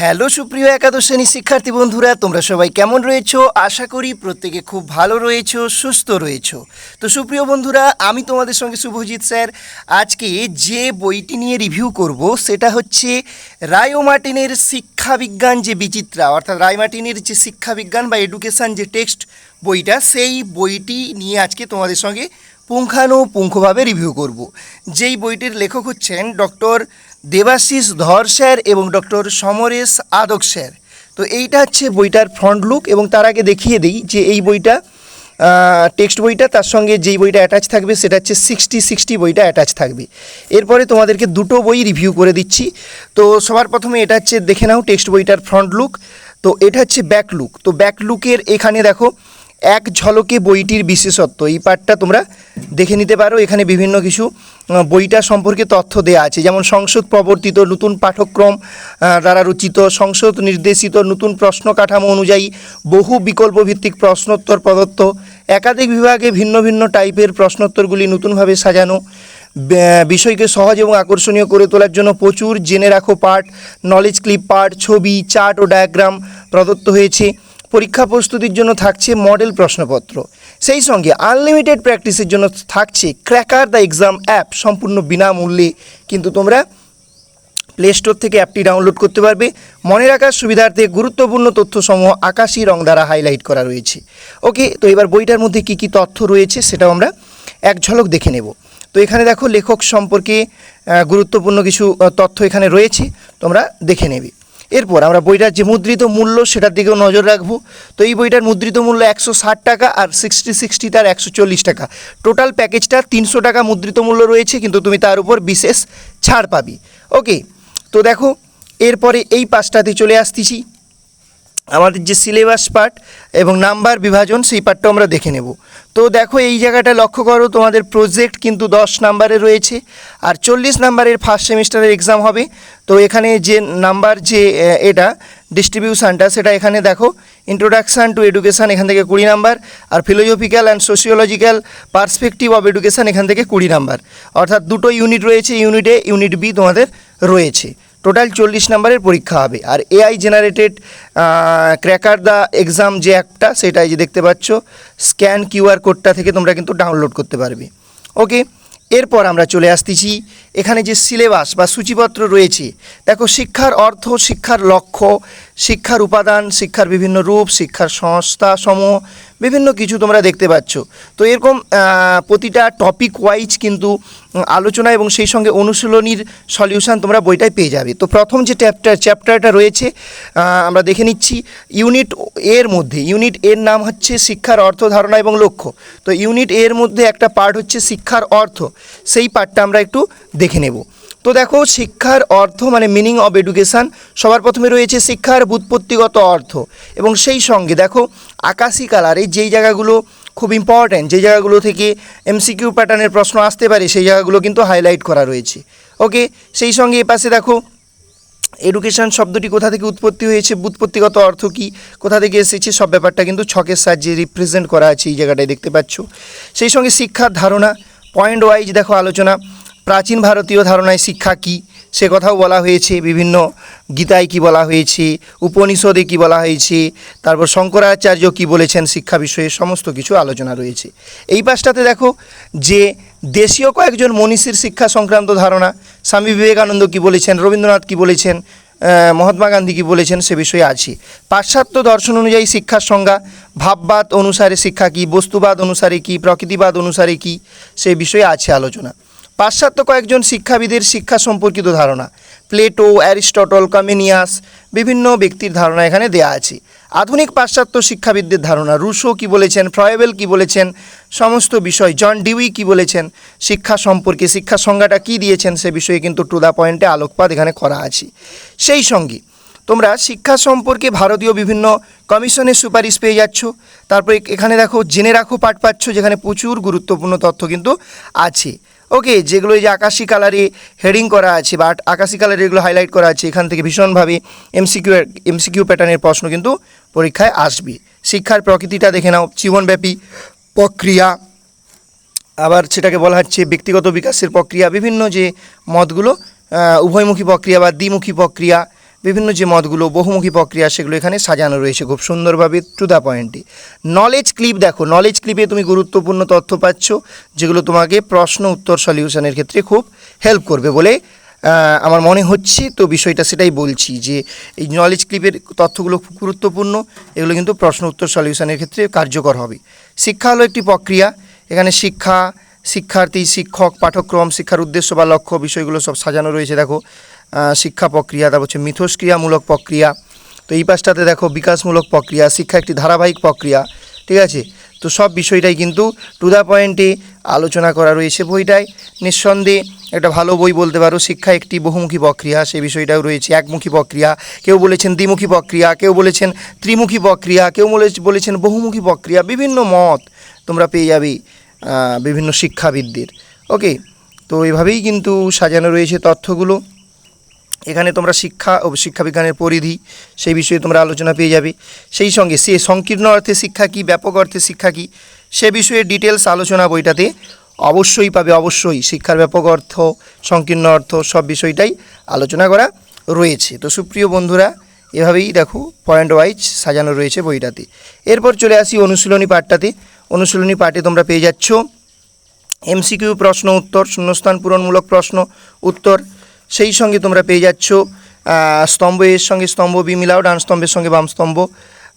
Hello সুপ্রিয় একাদশ শ্রেণি শিক্ষার্থী বন্ধুরা, তোমরা সবাই কেমন রয়েছো? আশা করি প্রত্যেকে খুব ভালো রয়েছো, সুস্থ রয়েছো। তো সুপ্রিয় বন্ধুরা, আমি তোমাদের সঙ্গে শুভজিৎ স্যার। আজকে যে বইটি নিয়ে রিভিউ করব, সেটা হচ্ছে রায়ো মার্টিনের শিক্ষাবিজ্ঞান যে বিচিত্রা, অর্থাৎ রায় মার্টিনের যে শিক্ষাবিজ্ঞান বা এডুকেশান যে টেক্সট বইটা, সেই বইটি নিয়ে আজকে তোমাদের সঙ্গে পুঙ্খানুপুঙ্খভাবে রিভিউ করব। যেই বইটির লেখক হচ্ছেন ডক্টর দেবাশিস ধর স্যার এবং ডক্টর সমরেশ আদক স্যার। তো এইটা হচ্ছে বইটার ফ্রন্ট লুক এবং তার আগে দেখিয়ে দিই যে এই বইটা টেক্সট বইটা, তার সঙ্গে যেই বইটা অ্যাটাচ থাকবে সেটা হচ্ছে সিক্সটি সিক্সটি বইটা অ্যাটাচ থাকবে। এরপরে তোমাদেরকে দুটো বই রিভিউ করে দিচ্ছি। তো সবার প্রথমে এটা হচ্ছে দেখে নাও টেক্সট বইটার ফ্রন্ট লুক তো এটা হচ্ছে ব্যাক লুক তো ব্যাক লুকের এখানে দেখো, এক ঝলকে বইটির বিশেষত্ব। এই পার্টটা তোমরা দেখে নিতে পারো। এখানে বিভিন্ন কিছু বইটা সম্পর্কে তথ্য দেওয়া আছে। যেমন সংসদ প্রবর্তিত নতুন পাঠ্যক্রম দ্বারা রচিত, সংসদ নির্দেশিত নতুন প্রশ্ন কাঠামো অনুযায়ী বহু বিকল্প ভিত্তিক প্রশ্নোত্তর প্রদত্ত। একাধিক বিভাগে ভিন্ন ভিন্ন টাইপের প্রশ্নোত্তরগুলি নতুনভাবে সাজানো। বিষয়কে সহজ এবং আকর্ষণীয় করে তোলার জন্য প্রচুর জেনে রাখো পাঠ নলেজ ক্লিপ পাঠ, ছবি চার্ট ও ডায়াগ্রাম প্রদত্ত হয়েছে। পরীক্ষা প্রস্তুতির জন্য থাকছে মডেল প্রশ্নপত্র। সেই সঙ্গে আনলিমিটেড প্র্যাকটিসের জন্য থাকছে ক্র্যাকার দ্য এক্সাম অ্যাপ সম্পূর্ণ বিনামূল্যে। কিন্তু তোমরা প্লে স্টোর থেকে অ্যাপটি ডাউনলোড করতে পারবে। মনে রাখার সুবিধার্থে গুরুত্বপূর্ণ তথ্যসমূহ আকাশি রং দ্বারা হাইলাইট করা রয়েছে। ওকে তো এবার বইটার মধ্যে কী কী তথ্য রয়েছে সেটাও আমরা এক ঝলক দেখে নেব। তো এখানে দেখো লেখক সম্পর্কে গুরুত্বপূর্ণ কিছু তথ্য এখানে রয়েছে। তোমরা দেখে নেবে। এরপর আমরা বইটার যে মুদ্রিত মূল্য, সেটার দিকেও নজর রাখব। তো এই বইটার মুদ্রিত মূল্য একশো ষাট টাকা আর সিক্সটি সিক্সটি তার একশো চল্লিশ টাকা। টোটাল প্যাকেজটা তিনশো টাকা মুদ্রিত মূল্য রয়েছে, কিন্তু তুমি তার উপর বিশেষ ছাড় পাবি। ওকে তো দেখো, এরপরে এই পাঁচটাতে চলে আসতেছি। আমাদের যে সিলেবাস পার্ট এবং নাম্বার বিভাজন, সেই পার্টটা আমরা দেখে নেব। তো দেখো, এই জায়গাটা লক্ষ্য করো, তোমাদের প্রজেক্ট কিন্তু দশ নাম্বারে রয়েছে, আর চল্লিশ নাম্বারের ফার্স্ট সেমিস্টারের এক্সাম হবে। তো এখানে যে নাম্বার যে এটা ডিস্ট্রিবিউশনটা সেটা এখানে দেখো ইন্ট্রোডাকশান টু এডুকেশান এখান থেকে কুড়ি number R philosophical and sociological perspective of education এখান থেকে কুড়ি নাম্বার অর্থাৎ দুটো ইউনিট রয়েছে ইউনিটে ইউনিট বি তোমাদের রয়েছে। টোটাল চল্লিশ নাম্বারের পরীক্ষা হবে। আর AI generated cracker the exam যে অ্যাপটা সেটা এই যে দেখতে পাচ্ছ স্ক্যান কিউআর কোডটা থেকে তোমরা কিন্তু ডাউনলোড করতে পারবে। ওকে এরপর আমরা চলে আসতেছি। এখানে যে সিলেবাস বা সূচিপত্র রয়েছে, দেখো শিক্ষার অর্থ, শিক্ষার লক্ষ্য শিক্ষার উপাদান, শিক্ষার বিভিন্ন রূপ, শিক্ষার সংস্থা সমূহ, বিভিন্ন কিছু তোমরা দেখতে পাচ্ছ। তো এরকম প্রতিটা টপিক ওয়াইজ কিন্তু আলোচনা এবং সেই সঙ্গে অনুশীলনীর সলিউশন তোমরা বইটায় পেয়ে যাবে। তো প্রথম যে চ্যাপ্টার চ্যাপ্টারটা রয়েছে আমরা দেখে নিচ্ছি ইউনিট এর মধ্যে। ইউনিট এর নাম হচ্ছে শিক্ষার অর্থ, ধারণা এবং লক্ষ্য। তো ইউনিট এর মধ্যে একটা পার্ট হচ্ছে শিক্ষার অর্থ। সেই পার্টটা আমরা একটু দেখে নেব। তো দেখো, শিক্ষার অর্থ মানে মিনিং অব এডুকেশান সবার প্রথমে রয়েছে শিক্ষার বুৎপত্তিগত অর্থ। এবং সেই সঙ্গে দেখো, আকাশি কালার, এই যেই জায়গাগুলো খুব ইম্পর্ট্যান্ট যে জায়গাগুলো থেকে এমসিকিউ প্যাটার্নের প্রশ্ন আসতে পারে, সেই জায়গাগুলো কিন্তু হাইলাইট করা রয়েছে। ওকে সেই সঙ্গে এ পাশে দেখো এডুকেশন শব্দটি কোথা থেকে উৎপত্তি হয়েছে বুৎপত্তিগত অর্থ কী, কোথা থেকে এসেছে, সব ব্যাপারটা কিন্তু ছকের সাহায্যে রিপ্রেজেন্ট করা আছে এই জায়গাটায় দেখতে পাচ্ছ। সেই সঙ্গে শিক্ষার ধারণা পয়েন্ট ওয়াইজ দেখো আলোচনা প্রাচীন ভারতীয় ধারণায় শিক্ষা কী? সে কথাও বলা হয়েছে, বিভিন্ন গীতায় কি বলা হয়েছে, উপনিষদে কি বলা হয়েছে, তারপর শঙ্করাচার্য কি বলেছেন শিক্ষা বিষয়ে সমস্ত কিছু আলোচনা রয়েছে। এই পাশটাতে দেখো যে দেশীয় কয়েকজন মনীষীর শিক্ষা সংক্রান্ত ধারণা, স্বামী বিবেকানন্দ কি বলেছেন, রবীন্দ্রনাথ কি বলেছেন মহাত্মা গান্ধী কি বলেছেন সে বিষয়ে আছে। পাশ্চাত্য দর্শন অনুযায়ী শিক্ষার সংজ্ঞা, ভাববাদ অনুসারে শিক্ষা কি, বস্তুবাদ অনুসারে কি, প্রকৃতিবাদ অনুসারে কি, সে বিষয়ে আছে আলোচনা। পাশ্চাত্য কয়েকজন শিক্ষাবিদের শিক্ষা সম্পর্কিত ধারণা। প্লেটো, অ্যারিস্টটল, কমিনিয়াস বিভিন্ন ব্যক্তির ধারণা এখানে দেয়া আছে। আধুনিক পাশ্চাত্য শিক্ষাবিদদের ধারণা, রুশো কি বলেছেন, ফ্রয়েবেল কি বলেছেন, সমস্ত বিষয়, জন ডিউই কি বলেছেন, শিক্ষা সম্পর্কে, শিক্ষা সংজ্ঞাটা কি দিয়েছেন সে বিষয়ে কিন্তু টু দ্য পয়েন্টে আলোকপাত এখানে করা আছে। সেই সঙ্গে তোমরা শিক্ষা সম্পর্কে ভারতীয় বিভিন্ন কমিশনের সুপারিশ পেয়ে যাচ্ছ। তারপরে এখানে দেখো, জেনে রাখো, পাঠ পাচ্ছ, যেখানে প্রচুর গুরুত্বপূর্ণ তথ্য কিন্তু আছে। ওকে যেগুলো এই যে আকাশি কালারে হেডিং করা আছে বা আকাশি কালারে এগুলো হাইলাইট করা আছে, এখান থেকে ভীষণভাবে এমসিকিউ এমসিকিউ প্যাটার্নের প্রশ্ন কিন্তু পরীক্ষায় আসবে। শিক্ষার প্রকৃতিটা দেখে নাও, জীবনব্যাপী প্রক্রিয়া। আবার সেটাকে বলা হচ্ছে ব্যক্তিগত বিকাশের প্রক্রিয়া। বিভিন্ন যে মতগুলো উভয়মুখী প্রক্রিয়া বা দ্বিমুখী প্রক্রিয়া বিভিন্ন যে মতগুলো বহুমুখী প্রক্রিয়া, সেগুলো এখানে সাজানো রয়েছে খুব সুন্দরভাবে টু দ্য পয়েন্টে নলেজ ক্লিপ দেখো নলেজ ক্লিপে তুমি গুরুত্বপূর্ণ তথ্য পাচ্ছ, যেগুলো তোমাকে প্রশ্ন, উত্তর সলিউশনের ক্ষেত্রে খুব হেল্প করবে বলে আমার মনে হচ্ছে। তো বিষয়টা সেটাই বলছি যে, এই নলেজ ক্লিপের তথ্যগুলো খুব গুরুত্বপূর্ণ, এগুলো কিন্তু প্রশ্ন, উত্তর সলিউশনের ক্ষেত্রে কার্যকর হবে। শিক্ষা হলো একটি প্রক্রিয়া, এখানে শিক্ষা, শিক্ষার্থী, শিক্ষক, পাঠ্যক্রম, শিক্ষার উদ্দেশ্য বা লক্ষ্য বিষয়গুলো সব সাজানো রয়েছে, দেখো। শিক্ষা প্রক্রিয়া, তারপর হচ্ছে মিথস্ক্রিয়ামূলক প্রক্রিয়া। তো এই পাশটাতে দেখো বিকাশমূলক প্রক্রিয়া, শিক্ষা একটি ধারাবাহিক প্রক্রিয়া, ঠিক আছে? তো সব বিষয়টাই কিন্তু টু দ্য পয়েন্টে আলোচনা করা রয়েছে বইটায়। নিঃসন্দেহে একটা ভালো বই বলতে পারো, শিক্ষা একটি বহুমুখী প্রক্রিয়া, সেই বিষয়টাও রয়েছে, একমুখী প্রক্রিয়া। কেউ বলেছেন দ্বিমুখী প্রক্রিয়া, কেউ বলেছেন ত্রিমুখী প্রক্রিয়া, কেউ বলেছেন বহুমুখী প্রক্রিয়া, বিভিন্ন মত তোমরা পেয়ে যাবে বিভিন্ন শিক্ষাবিদদের। ওকে তো এভাবেই কিন্তু সাজানো রয়েছে তথ্যগুলো। এখানে তোমরা শিক্ষা ও শিক্ষাবিজ্ঞানের পরিধি, সেই বিষয়ে তোমরা আলোচনা পেয়ে যাবে। সেই সঙ্গে সে সংকীর্ণ অর্থে শিক্ষা কী, ব্যাপক অর্থে শিক্ষা কী, সে বিষয়ে ডিটেলস আলোচনা বইটাতে অবশ্যই পাবে। অবশ্যই শিক্ষার ব্যাপক অর্থ, সংকীর্ণ অর্থ, সব বিষয়টাই আলোচনা করা রয়েছে। তো সুপ্রিয় বন্ধুরা, এভাবেই দেখো পয়েন্ট ওয়াইজ সাজানো রয়েছে বইটাতে। এরপর চলে আসি অনুশীলনী পাঠটাতে। অনুশীলনী পাঠে তোমরা পেয়ে যাচ্ছ এমসিকিউ প্রশ্ন উত্তর, শূন্যস্থান পূরণমূলক প্রশ্ন উত্তর সেই সঙ্গে তোমরা পেয়ে যাচ্ছ স্তম্ভ এর সঙ্গে স্তম্ভ বি মিলাও ডান স্তম্ভের সঙ্গে বাম স্তম্ভ,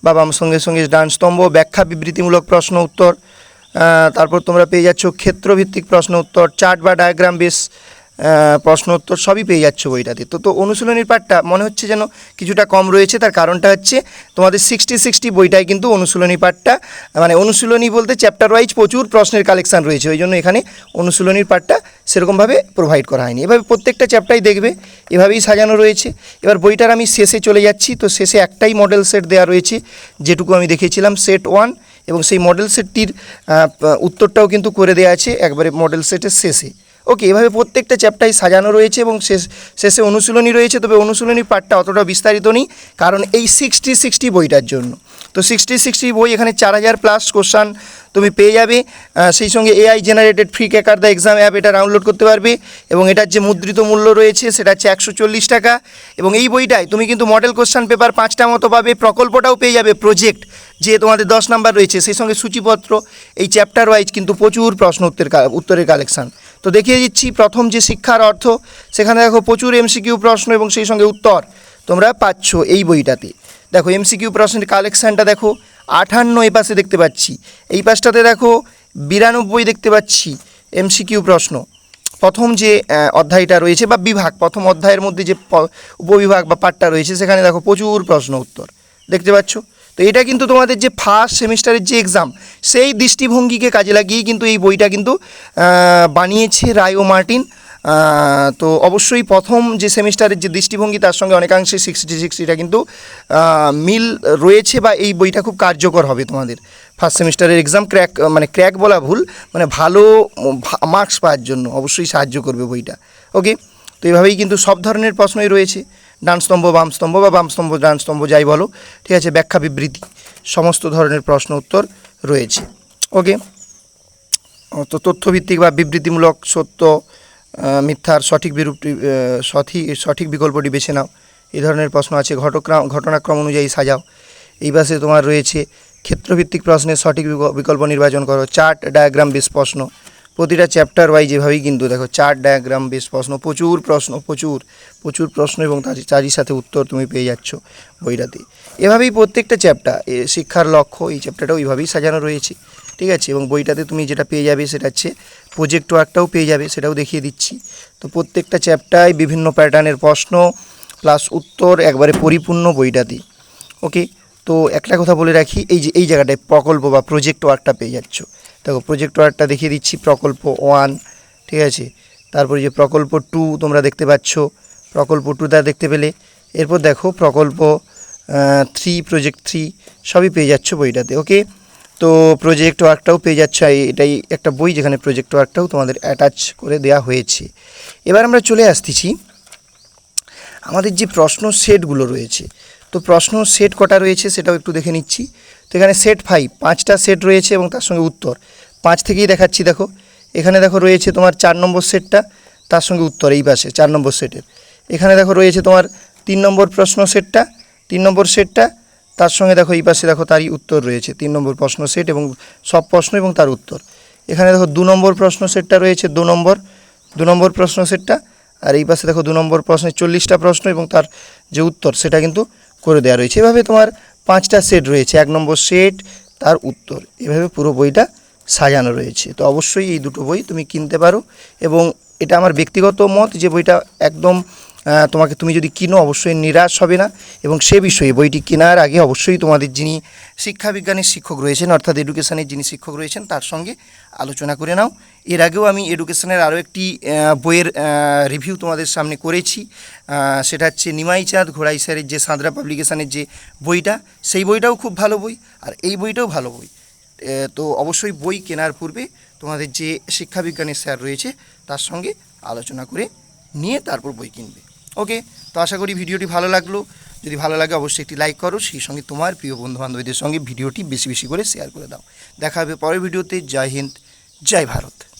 বা বাম সঙ্গে সঙ্গে ডান স্তম্ভ, ব্যাখ্যা, বিবৃতিমূলক প্রশ্ন উত্তর তারপর তোমরা পেয়ে যাচ্ছ ক্ষেত্রভিত্তিক প্রশ্ন উত্তর, চার্ট বা ডায়াগ্রাম বেস প্রশ্ন উত্তর সবই পেয়ে যাচ্ছ বইটাতে। তো তো অনুশীলনীর পাঠটা মনে হচ্ছে যেন কিছুটা কম রয়েছে। তার কারণটা হচ্ছে তোমাদের সিক্সটি সিক্সটি বইটায় কিন্তু অনুশীলনী পাঠটা মানে অনুশীলনী বলতে চ্যাপ্টার ওয়াইজ প্রচুর প্রশ্নের কালেকশন রয়েছে। ওই জন্য এখানে অনুশীলনীর পাঠটা সেরকমভাবে প্রোভাইড করা হয়নি। এভাবে প্রত্যেকটা চ্যাপ্টারই দেখবে, এভাবেই সাজানো রয়েছে। এবার বইটার আমি শেষে চলে যাচ্ছি। তো শেষে একটাই মডেল সেট দেওয়া রয়েছে, যেটুকু আমি দেখেছিলাম সেট ওয়ান এবং সেই মডেল সেটটির উত্তরটাও কিন্তু করে দেওয়া আছে, একবারে মডেল সেটের শেষে। ওকে এভাবে প্রত্যেকটা চ্যাপ্টারই সাজানো রয়েছে এবং শেষ, শেষে অনুশীলনী রয়েছে, তবে অনুশীলনী পাঠটা অতটা বিস্তারিত নেই, কারণ এই সিক্সটি সিক্সটি বইটার জন্য। তো সিক্সটি সিক্সটি বই এখানে চার হাজার প্লাস কোশ্চান তুমি পেয়ে যাবে। সেই সঙ্গে AI generated free cracker the exam app এটা ডাউনলোড করতে পারবে এবং এটার যে মুদ্রিত মূল্য রয়েছে সেটা হচ্ছে একশো চল্লিশ টাকা। এবং এই বইটায় তুমি কিন্তু মডেল কোশ্চান পেপার পাঁচটা মতো পাবে, প্রকল্পটাও পেয়ে যাবে প্রজেক্ট যে তোমাদের দশ নাম্বার রয়েছে, সেই সঙ্গে সূচিপত্র, এই চ্যাপ্টার ওয়াইজ কিন্তু প্রচুর প্রশ্ন উত্তর উত্তরের কালেকশান তো দেখিয়ে দিচ্ছি প্রথম যে শিক্ষার অর্থ, সেখানে দেখো প্রচুর এমসিকিউ প্রশ্ন এবং সেই সঙ্গে উত্তর তোমরা পাচ্ছ এই বইটাতে। দেখো এমসিকিউ প্রশ্নের কালেকশানটা দেখো, আঠান্ন এই পাশে দেখতে পাচ্ছি। এই পাশটাতে দেখো, বিরানব্বই দেখতে পাচ্ছি এমসিকিউ প্রশ্ন। প্রথম যে অধ্যায়টা রয়েছে বা বিভাগ, প্রথম অধ্যায়ের মধ্যে যে উপবিভাগ বা পাঠটা রয়েছে, সেখানে দেখো প্রচুর প্রশ্ন উত্তর। দেখতে পাচ্ছ? তো এটা কিন্তু তোমাদের যে ফার্স্ট সেমিস্টারের যে এক্সাম সেই দৃষ্টিভঙ্গিকে কাজে লাগিয়েই কিন্তু এই বইটা কিন্তু বানিয়েছে রায় ও মার্টিন। তো অবশ্যই প্রথম যে সেমিস্টারের যে দৃষ্টিভঙ্গি, তার সঙ্গে অনেকাংশে সিক্সটি সিক্সটিটা কিন্তু মিল রয়েছে বা এই বইটা খুব কার্যকর হবে তোমাদের। ফার্স্ট সেমিস্টারের এক্সাম ক্র্যাক মানে ক্র্যাক বলা ভুল মানে ভালো মার্কস পাওয়ার জন্য অবশ্যই সাহায্য করবে বইটা। ওকে তো এইভাবেই কিন্তু সব ধরনের প্রশ্নই রয়েছে। ডান স্তম্ভ, বাম স্তম্ভ বা বাম স্তম্ভ, ডান স্তম্ভ যাই বলো, ঠিক আছে? ব্যাখ্যা, বিবৃতি, সমস্ত ধরনের প্রশ্ন উত্তর রয়েছে। ওকে তো তথ্যভিত্তিক বা বিবৃতিমূলক সত্য মিথ্যার সঠিক বিরূপটি সঠিক সঠিক বিকল্পটি বেছে নাও। এই ধরনের প্রশ্ন আছে। ঘটক্রম ঘটনাক্রম অনুযায়ী সাজাও। এই পাশে তোমার রয়েছে, ক্ষেত্রভিত্তিক প্রশ্নের সঠিক বিক- বিকল্প নির্বাচন করো। চার্ট ডায়াগ্রাম বেশ প্রশ্ন। প্রতিটা চ্যাপ্টার ওয়াইজ এভাবেই কিন্তু দেখো, চার্ট ডায়াগ্রাম বেশ প্রশ্ন। প্রচুর প্রশ্ন, প্রচুর প্রচুর প্রশ্ন এবং তার- তারই সাথে উত্তর তুমি পেয়ে যাচ্ছ বইটাতে। এভাবেই প্রত্যেকটা চ্যাপ্টার শিক্ষার লক্ষ্য, এই চ্যাপ্টারটাও এইভাবেই সাজানো রয়েছে। ঠিক আছে? এবং বইটাতে তুমি যেটা পেয়ে যাবে সেটা হচ্ছে প্রজেক্ট ওয়ার্কটাও পেয়ে যাবে, সেটাও দেখিয়ে দিচ্ছি। তো প্রত্যেকটা চ্যাপ্টারে বিভিন্ন প্যাটার্নের প্রশ্ন প্লাস উত্তর, একবারে পরিপূর্ণ বইটাতে। ওকে তো একটা কথা বলে রাখি, এই যে, এই জায়গাটায় প্রকল্প বা প্রজেক্ট ওয়ার্কটা পেয়ে যাচ্ছ। দেখো প্রজেক্ট ওয়ার্কটা দেখিয়ে দিচ্ছি, প্রকল্প ওয়ান ঠিক আছে? তারপরে যে প্রকল্প টু তোমরা দেখতে পাচ্ছ, প্রকল্প টুটা দেখতে পেলে। এরপর দেখো, প্রকল্প থ্রি প্রজেক্ট থ্রি সবই পেয়ে যাচ্ছ বইটাতে। ওকে তো প্রজেক্ট ওয়ার্কটাও পেয়ে যাচ্ছে এটাই একটা বই যেখানে প্রজেক্ট ওয়ার্কটাও তোমাদের অ্যাটাচ করে দেওয়া হয়েছে। এবার আমরা চলে আসতেছি, আমাদের যে প্রশ্ন সেটগুলো রয়েছে। তো প্রশ্ন সেট কটা রয়েছে সেটাও একটু দেখে নিচ্ছি। তো এখানে সেট ফাইভ পাঁচটা সেট রয়েছে এবং তার সঙ্গে উত্তর। পাঁচ থেকেই দেখাচ্ছি দেখো, এখানে দেখো রয়েছে তোমার চার নম্বর সেটটা, তার সঙ্গে উত্তর এই পাশে, চার নম্বর সেটের। এখানে দেখো রয়েছে তোমার তিন নম্বর প্রশ্ন সেটটা, তিন নম্বর সেটটা তার সঙ্গে দেখো, এই পাশে দেখো তারই উত্তর রয়েছে, তিন নম্বর প্রশ্ন সেট এবং সব প্রশ্ন এবং তার উত্তর। এখানে দেখো দু নম্বর প্রশ্ন সেটটা রয়েছে, দু নম্বর দু নম্বর প্রশ্ন সেটটা, আর এই পাশে দেখো দু নম্বর প্রশ্নের চল্লিশটা প্রশ্ন এবং তার যে উত্তর সেটা কিন্তু করে দেওয়া রয়েছে। এভাবে তোমার পাঁচটা সেট রয়েছে, এক নম্বর সেট, তার উত্তর, এভাবে পুরো বইটা সাজানো রয়েছে। তো অবশ্যই এই দুটো বই তুমি কিনতে পারো এবং এটা আমার ব্যক্তিগত মত যে বইটা একদম তোমাকে তুমি যদি কিনো, অবশ্যই নিরাশ হবে না। এবং সে বিষয়ে বইটি কেনার আগে অবশ্যই তোমাদের যিনি শিক্ষাবিজ্ঞানের শিক্ষক রয়েছেন, অর্থাৎ এডুকেশানের যিনি শিক্ষক রয়েছেন, তার সঙ্গে আলোচনা করে নাও। এর আগেও আমি এডুকেশনের আরও একটি বইয়ের রিভিউ তোমাদের সামনে করেছি। সেটা হচ্ছে নিমাই চাঁদ ঘোড়াই স্যারের যে সাঁতরা পাবলিকেশানের যে বইটা, সেই বইটাও খুব ভালো বই। আর এই বইটাও ভালো বই। তো অবশ্যই বই কেনার পূর্বে তোমাদের যে শিক্ষাবিজ্ঞানের স্যার রয়েছে, তার সঙ্গে আলোচনা করে নিয়ে তারপর বই কিনবে। ওকে, তো আশা করি ভিডিওটি ভালো লাগল। যদি ভালো লাগে অবশ্যই একটি লাইক করো, সেই সঙ্গে তোমার প্রিয় বন্ধুবান্ধবীদের সঙ্গে ভিডিওটি বেশি বেশি করে শেয়ার করে দাও। দেখা হবে পরের ভিডিওতে। জয় হিন্দ, জয় ভারত।